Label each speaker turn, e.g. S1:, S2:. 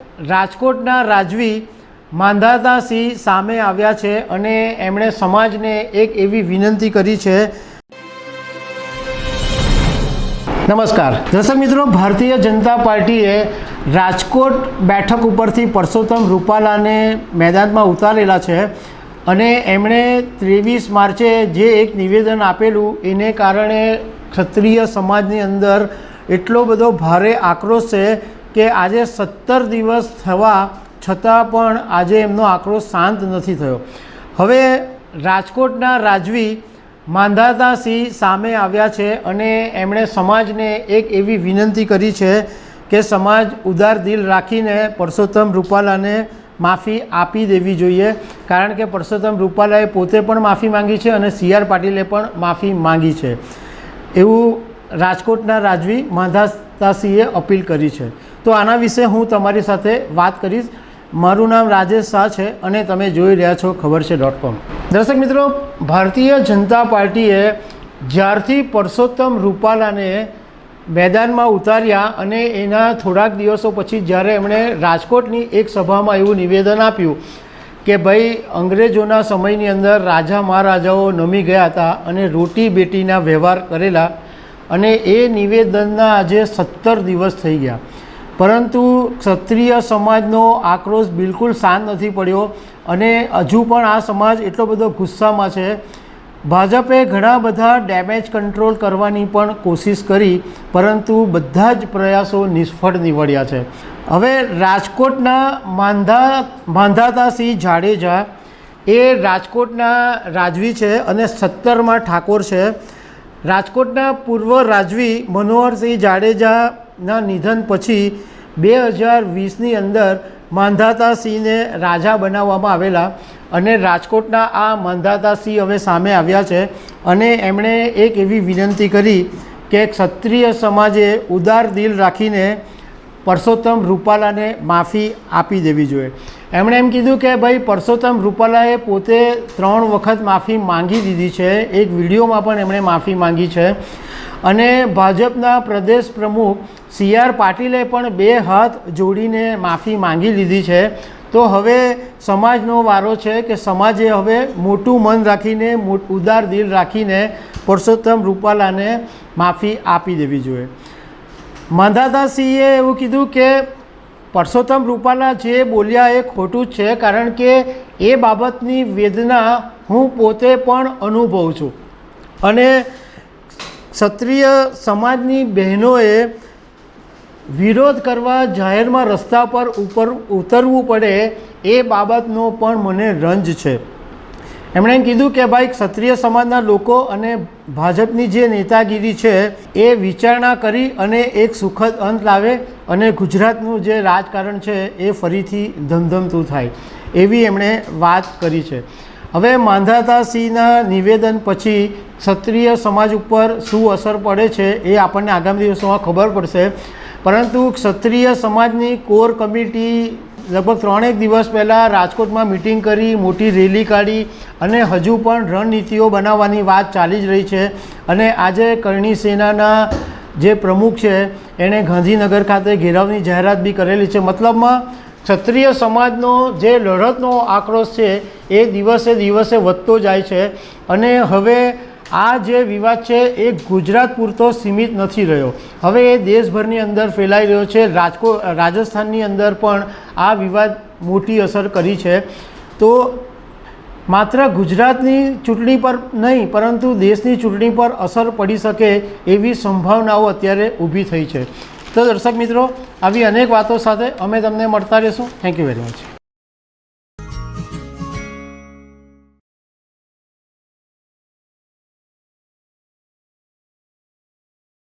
S1: રાજકોટના રાજવી માંધાતાસિંહ સામે આવ્યા છે અને એમણે સમાજને એક એવી વિનંતી કરી છે. નમસ્કાર. દર્શક મિત્રો, ભારતીય જનતા પાર્ટીએ રાજકોટ બેઠક ઉપરથી પરસોત્તમ રૂપાલાને મેદાનમાં ઉતારેલા છે અને એમણે ત્રેવીસ માર્ચે જે એક નિવેદન આપેલું, એને કારણે ક્ષત્રિય સમાજની અંદર એટલો બધો ભારે આક્રોશ છે કે આજે સત્તર દિવસ થવા છતાં પણ આજે એમનો આંકડો શાંત નથી થયો. હવે રાજકોટના રાજવી માંધાતાસિંહ સામે આવ્યા છે અને એમણે સમાજને એક એવી વિનંતી કરી છે કે સમાજ ઉદાર દિલ રાખીને પરસોત્તમ રૂપાલાને માફી આપી દેવી જોઈએ. કારણ કે પરસોત્તમ રૂપાલાએ પોતે પણ માફી માંગી છે અને સી આર પાટીલે પણ માફી માંગી છે. એવું રાજકોટના રાજવી માંધાતાસિંહે અપીલ કરી છે. તો આના વિશે હું તમારી સાથે વાત કરીશ. મારું નામ રાજેશ શાહ છે અને તમે જોઈ રહ્યા છો ખબર છે ડોટ કોમ દર્શક મિત્રો, ભારતીય જનતા પાર્ટીએ જ્યારથી પરસોત્તમ રૂપાલાને મેદાનમાં ઉતાર્યા અને એના થોડાક દિવસો પછી જ્યારે એમણે રાજકોટની એક સભામાં એવું નિવેદન આપ્યું કે ભાઈ, અંગ્રેજોના સમયની અંદર રાજા મહારાજાઓ નમી ગયા હતા અને રોટી બેટીના વ્યવહાર કરેલા અને એ નિવેદનના આજે સત્તર દિવસ થઈ ગયા. પરંતુ ક્ષત્રિય સમાજનો આક્રોશ બિલકુલ શાંત નથી પડ્યો અને હજુ પણ આ સમાજ એટલો બધો ગુસ્સામાં છે. ભાજપે ઘણા બધા ડેમેજ કંટ્રોલ કરવાની પણ કોશિશ કરી, પરંતુ બધા જ પ્રયાસો નિષ્ફળ નીવડ્યા છે. હવે રાજકોટના માંધા, માંધાતાસિંહ જાડેજા એ રાજકોટના રાજવી છે અને સત્તરમાં ઠાકોર છે. રાજકોટના પૂર્વ રાજવી મનોહરસિંહ જાડેજાના નિધન પછી બે હજાર વીસની અંદર માંધાતાસિંહને રાજા બનાવવામાં આવેલા અને રાજકોટના આ માંધાતાસિંહ હવે સામે આવ્યા છે અને એમણે એક એવી વિનંતી કરી કે ક્ષત્રિય સમાજે ઉદાર દિલ રાખીને પરસોત્તમ રૂપાલાને માફી આપી દેવી જોઈએ. એમણે એમ કીધું કે ભાઈ, પરસોત્તમ રૂપાલાએ પોતે ત્રણ વખત માફી માંગી દીધી છે. એક વિડીયોમાં પણ એમણે માફી માંગી છે. અને ભાજપના પ્રદેશ પ્રમુખ સી આર પાટીલે પણ બે હાથ જોડીને માફી માંગી લીધી છે. તો હવે સમાજનો વારો છે કે સમાજે હવે મોટું મન રાખીને ઉદાર દિલ રાખીને પરસોત્તમ રૂપાલાને માફી આપી દેવી જોઈએ. માંધાતાસિંહે એવું કીધું કે પરસોત્તમ રૂપાલા જે બોલ્યા એ ખોટું છે, કારણ કે એ બાબતની વેદના હું પોતે પણ અનુભવું છું. અને ક્ષત્રિય સમાજની બહેનોએ વિરોધ કરવા જાહેરમાં રસ્તા પર ઉપર ઉતરવું પડે એ બાબતનો પણ મને રંજ છે. એમણે એમ કીધું કે ભાઈ, ક્ષત્રિય સમાજના લોકો અને ભાજપની જે નેતાગીરી છે, એ વિચારણા કરી અને એક સુખદ અંત લાવે અને ગુજરાતનું જે રાજકારણ છે, એ ફરીથી ધમધમતું થાય, એવી એમણે વાત કરી છે. હવે માંધાતાસિંહના નિવેદન પછી ક્ષત્રિય સમાજ ઉપર શું અસર પડે છે, એ આપણને આગામી દિવસોમાં ખબર પડશે. પરંતુ ક્ષત્રિય સમાજની કોર કમિટી લગભગ ત્રણેક દિવસ પહેલાં રાજકોટમાં મિટિંગ કરી, મોટી રેલી કાઢી અને હજુ પણ રણનીતિઓ બનાવવાની વાત ચાલી જ રહી છે. અને આજે કરણી સેનાના જે પ્રમુખ છે, એણે ગાંધીનગર ખાતે ઘેરાવની જાહેરાત બી કરેલી છે. મતલબમાં ક્ષત્રિય સમાજનો જે લડતનો આક્રોશ છે, એ દિવસે દિવસે વધતો જાય છે. અને હવે આ જે વિવાદ છે એ ગુજરાત પૂરતો સીમિત નથી રહ્યો. હવે એ દેશભરની અંદર ફેલાઈ રહ્યો છે. રાજકોટ રાજસ્થાનની અંદર પણ આ વિવાદ મોટી અસર કરી છે. તો માત્ર ગુજરાતની ચૂંટણી પર નહીં, પરંતુ દેશની ચૂંટણી પર અસર પડી શકે એવી સંભાવનાઓ અત્યારે ઊભી થઈ છે. તો દર્શક મિત્રો, આવી અનેક વાતો સાથે અમે તમને મળતા રહીશું. Thank you very much